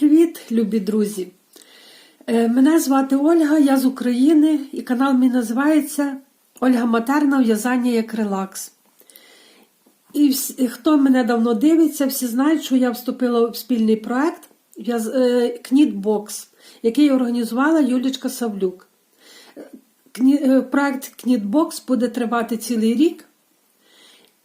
Привіт, любі друзі! Е, Мене звати Ольга, я з України, і канал мій називається Ольга Матерна в'язання як релакс. І всі, хто мене давно дивиться, всі знають, що я вступила в спільний проект в'яз- е, Кнітбокс, який організувала Юлічка Савлюк. Е, Проект Кнітбокс буде тривати цілий рік.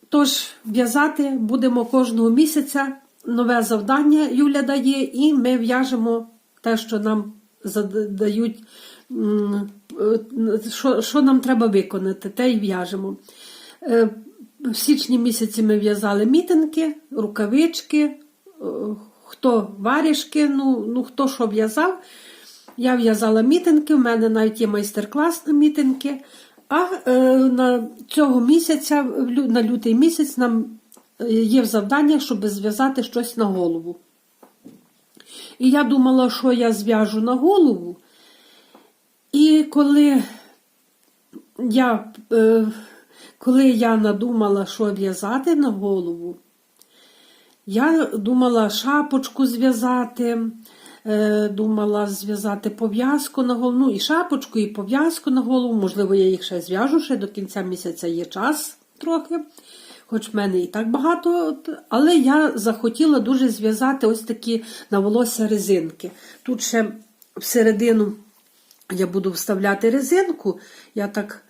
Тож в'язати будемо кожного місяця. Нове завдання Юля дає, і ми в'яжемо те, що нам задають, е, що, що нам треба виконати, те й в'яжемо. Е, В січні місяці ми в'язали мітинги, рукавички, е, хто варішки, ну, ну хто що в'язав. Я в'язала мітинги, в мене навіть є майстер-клас на мітинги. А е, на цього місяця, на лютий місяць, нам є завдання, щоб зв'язати щось на голову. І я думала, що я зв'яжу на голову. І коли я, е, коли я надумала, що в'язати на голову, я думала шапочку зв'язати, е, думала зв'язати пов'язку на голову. Ну, і шапочку, і пов'язку на голову. Можливо, я їх ще зв'яжу, ще до кінця місяця є час трохи. Хоч в мене і так багато, але я захотіла дуже зв'язати ось такі на волосся резинки. Тут ще всередину я буду вставляти резинку, я так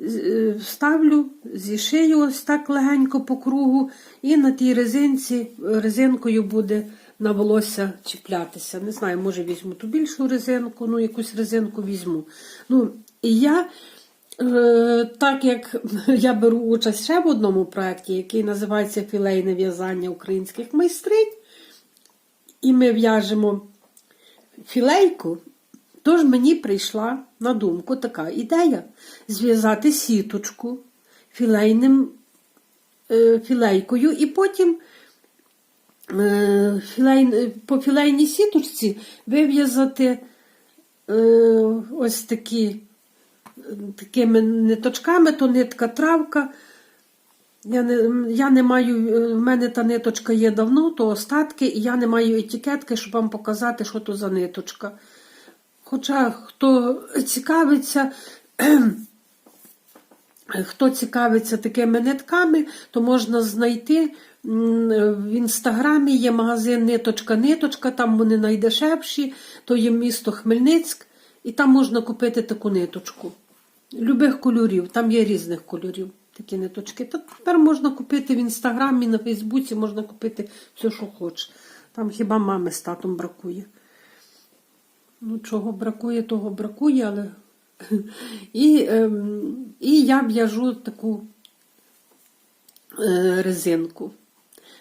е, вставлю, зішию ось так легенько по кругу, і на тій резинці резинкою буде на волосся чіплятися. Не знаю, може візьму ту більшу резинку, ну якусь резинку візьму. Ну, і я, так як я беру участь ще в одному проєкті, який називається Філейне в'язання українських майстринь, і ми в'яжемо філейку, тож мені прийшла на думку така ідея зв'язати сіточку філейним е, філейкою, і потім е, по філейній сіточці вив'язати е, ось такі е, такими ниточками, то нитка травка. Я не, я не маю, е, в мене та ниточка є давно, то остатки, і я не маю етикетки, щоб вам показати, що то за ниточка. Хоча хто цікавиться, хто цікавиться такими нитками, то можна знайти в інстаграмі є магазин Ниточка-Ниточка, там вони найдешевші, то є місто Хмельницьк, і там можна купити таку ниточку. Любих кольорів, там є різних кольорів такі ниточки. Та тепер можна купити в інстаграмі, на Фейсбуці, можна купити все, що хочеш. Там хіба мами з татом бракує. Ну, чого бракує, того бракує, але. І, ем, і я в'яжу таку е, резинку.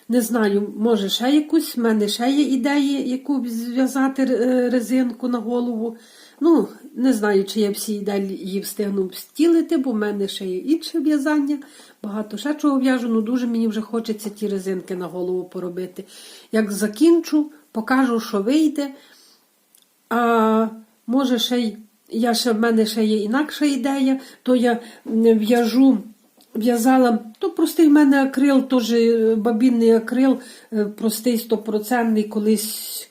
Не знаю, може ще якусь, в мене ще є ідеї, яку зв'язати е, резинку на голову. Ну, не знаю, чи я всі ідеї встигну встілити, бо в мене ще є інше в'язання. Багато ще чого в'яжу, ну дуже мені вже хочеться ті резинки на голову поробити. Як закінчу, покажу, що вийде. А може ще й я ще в мене ще є інакша ідея, то я в'яжу, в'язала, то простий в мене акрил, теж е, бабінний акрил, е, простий стопроцентний, колись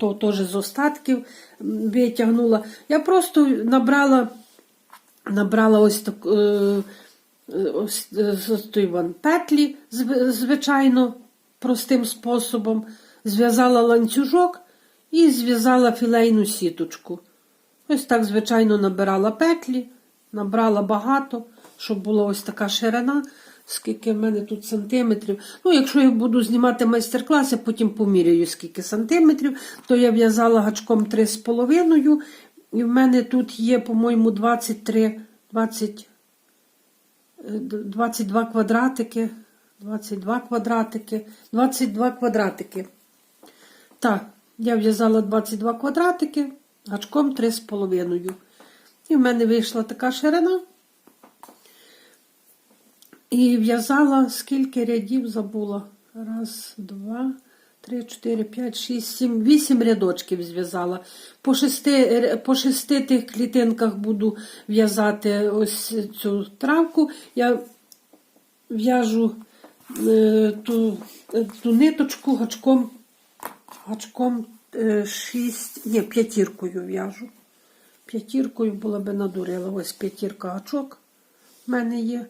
то теж з остатків витягнула. Я просто набрала, набрала ось так. е, ось вон петлі, звичайно, простим способом, зв'язала ланцюжок і зв'язала філейну сіточку. Ось так, звичайно, набирала петлі, набрала багато, щоб була ось така ширина, скільки в мене тут сантиметрів. Ну, якщо я буду знімати майстер-клас, я потім поміряю, скільки сантиметрів, то я в'язала гачком 3,5, і в мене тут є, по-моєму, 23, 20, е, 22 квадратики. 22 квадратики, 22 квадратики. Так, я в'язала 22 квадратики, гачком 3,5. І в мене вийшла така ширина. І в'язала скільки рядів забула. Раз, два, три, чотири, п'ять, шість, сім, вісім рядочків зв'язала. По шести, по шести тих клітинках буду в'язати ось цю травку. Я в'яжу е, ту, е, ту ниточку гачком, гачком е, шість, ні, п'ятіркою в'яжу. П'ятіркою була би надурила. Ось п'ятірка гачок в мене є.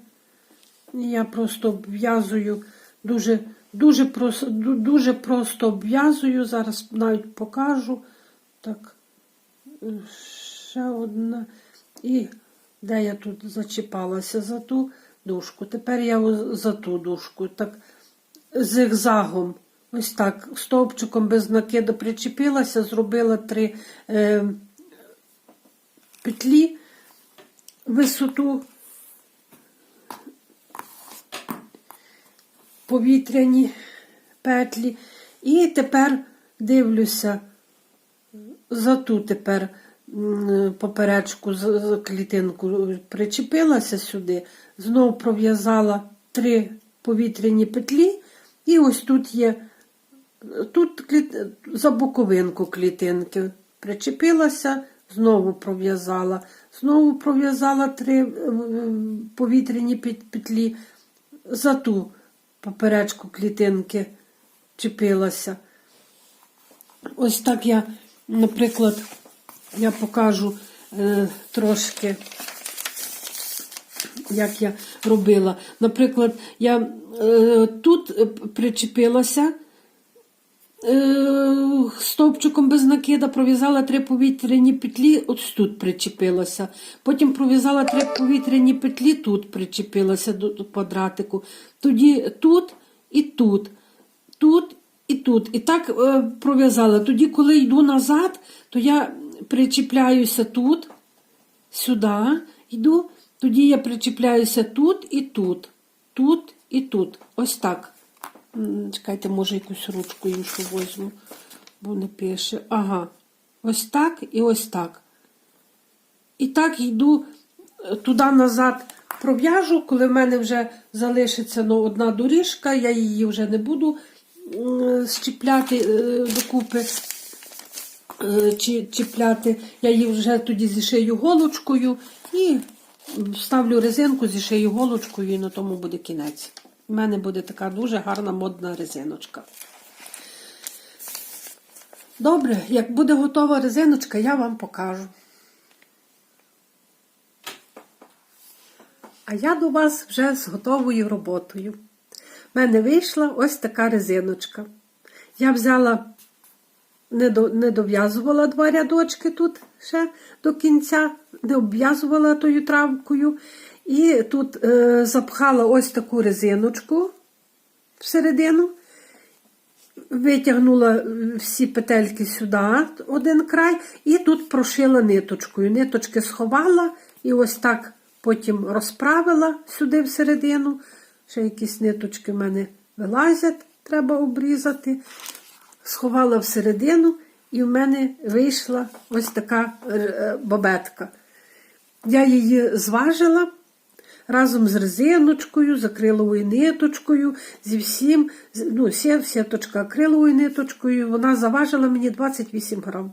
Я просто обв'язую дуже, дуже, просто, дуже просто обв'язую. Зараз навіть покажу. Так, ще одна. І де я тут зачіпалася за ту дужку. Тепер я за ту дужку. Так, зигзагом. Ось так, стовпчиком без накиду причепилася, зробила три е, петлі висоту повітряні петлі. І тепер дивлюся за ту тепер поперечку клітинку причепилася сюди, знову пров'язала три повітряні петлі, і ось тут є тут кліт... за боковинку клітинки причепилася, знову пров'язала, знову пров'язала три повітряні петлі, за ту поперечку клітинки чепилася. Ось так я, наприклад, я покажу е, трошки, як я робила. Наприклад, я е, тут е, причепилася стовпчиком без накида, пров'язала три повітряні петлі, ось тут причепилася. Потім пров'язала три повітряні петлі, тут причепилася до, квадратику. Тоді тут і тут, тут і тут. І так е, пров'язала. Тоді, коли йду назад, то я причіпляюся тут, сюди йду, тоді я причіпляюся тут і тут, тут і тут. Ось так. Чекайте, може, якусь ручку іншу возьму, бо не пише. Ага. Ось так і ось так. І так йду е, туди-назад пров'яжу, коли в мене вже залишиться ну, одна доріжка, я її вже не буду щіпляти е, докупи е, чи чіпляти. Я її вже тоді зішию голочкою і ставлю резинку, зішию голочкою, і на тому буде кінець. У мене буде така дуже гарна модна резиночка. Добре, як буде готова резиночка, я вам покажу. А я до вас вже з готовою роботою. У мене вийшла ось така резиночка. Я взяла, не дов'язувала два рядочки тут ще до кінця, не обв'язувала тою травкою. І тут е, запхала ось таку резиночку всередину, витягнула е, всі петельки сюди, один край, і тут прошила ниточкою. Ниточки сховала і ось так потім розправила сюди всередину. Ще якісь ниточки в мене вилазять, треба обрізати. Сховала всередину, і в мене вийшла ось така е, бабетка. Я її зважила разом з резиночкою, з акриловою ниточкою, зі всім, ну, сіточка акриловою ниточкою, вона заважила мені 28 грам.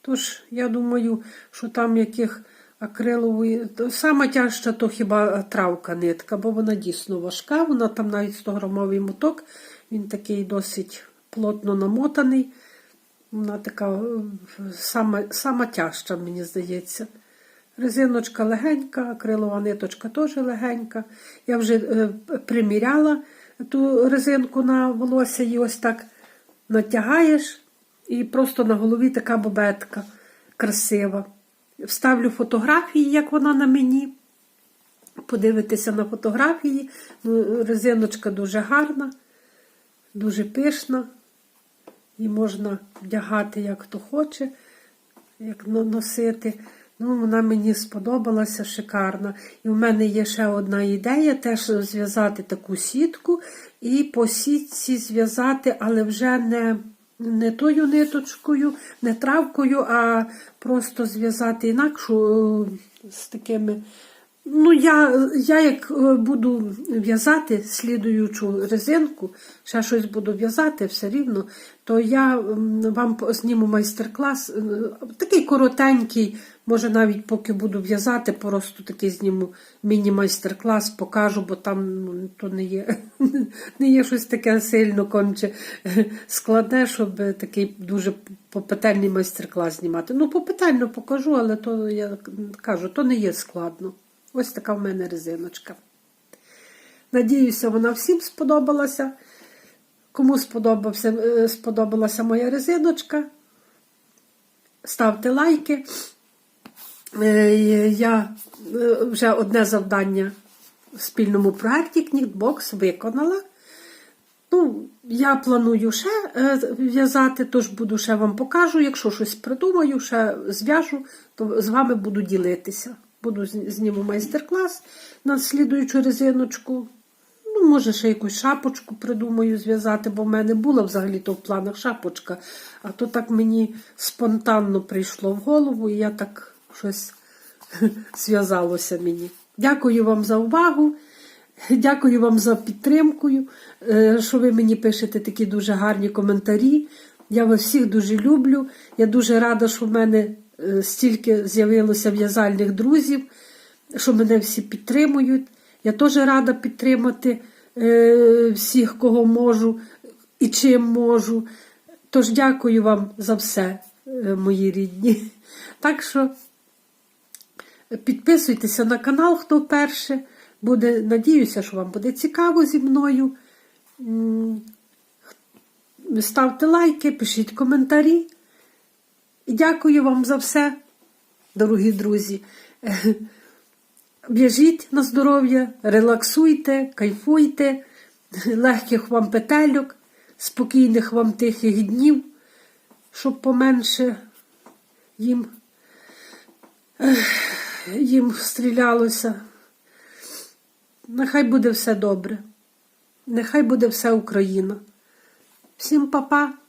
Тож, я думаю, що там яких акрилової, сама тяжча то хіба травка нитка, бо вона дійсно важка, вона там навіть 100 грамовий моток, він такий досить плотно намотаний. Вона така е, сама, сама тяжча, мені здається. Резиночка легенька, акрилова ниточка теж легенька. Я вже е, приміряла ту резинку на волосся і ось так натягаєш, і просто на голові така бобетка красива. Вставлю фотографії, як вона на мені. Подивитися на фотографії. Ну, резиночка дуже гарна, дуже пишна. І можна вдягати, як хто хоче, як но- носити. Ну, вона мені сподобалася шикарна. І в мене є ще одна ідея: теж зв'язати таку сітку і по сітці зв'язати, але вже не, не тою ниточкою, не травкою, а просто зв'язати інакшу е, з такими Ну, я, я як е, буду в'язати слідуючу резинку, ще щось буду в'язати все рівно, то я вам зніму майстер-клас, е, такий коротенький, може навіть поки буду в'язати, просто такий зніму міні-майстер-клас, покажу, бо там ну, то не є, не є щось таке сильно конче складне, щоб такий дуже попетельний майстер-клас знімати. Ну, попетельно покажу, але то я кажу, то не є складно. Ось така в мене резиночка. Надіюся, вона всім сподобалася. Кому сподобався, е, сподобалася моя резиночка, ставте лайки. Е, Я е, вже одне завдання в спільному проєкті Кнітбокс виконала. Ну, я планую ще в'язати, тож буду ще вам покажу. Якщо щось придумаю, ще зв'яжу, то з вами буду ділитися. Буду зніму майстер-клас на слідуючу резиночку. Ну, може, ще якусь шапочку придумаю зв'язати, бо в мене була взагалі-то в планах шапочка, а то так мені спонтанно прийшло в голову, і я так щось зв'язалося мені. Дякую вам за увагу. Дякую вам за підтримку, е, що ви мені пишете такі дуже гарні коментарі. Я вас всіх дуже люблю. Я дуже рада, що в мене стільки з'явилося в'язальних друзів, що мене всі підтримують. Я теж рада підтримати е, всіх, кого можу і чим можу. Тож дякую вам за все, е, мої рідні. Так що Підписуйтеся на канал, хто вперше. Буде, надіюся, що вам буде цікаво зі мною. Ставте лайки, пишіть коментарі. Дякую вам за все, дорогі друзі. В'яжіть на здоров'я, релаксуйте, кайфуйте, легких вам петельок, спокійних вам тихих днів, щоб поменше їм їм стрілялося. Нехай буде все добре. Нехай буде все Україна. Всім па-па.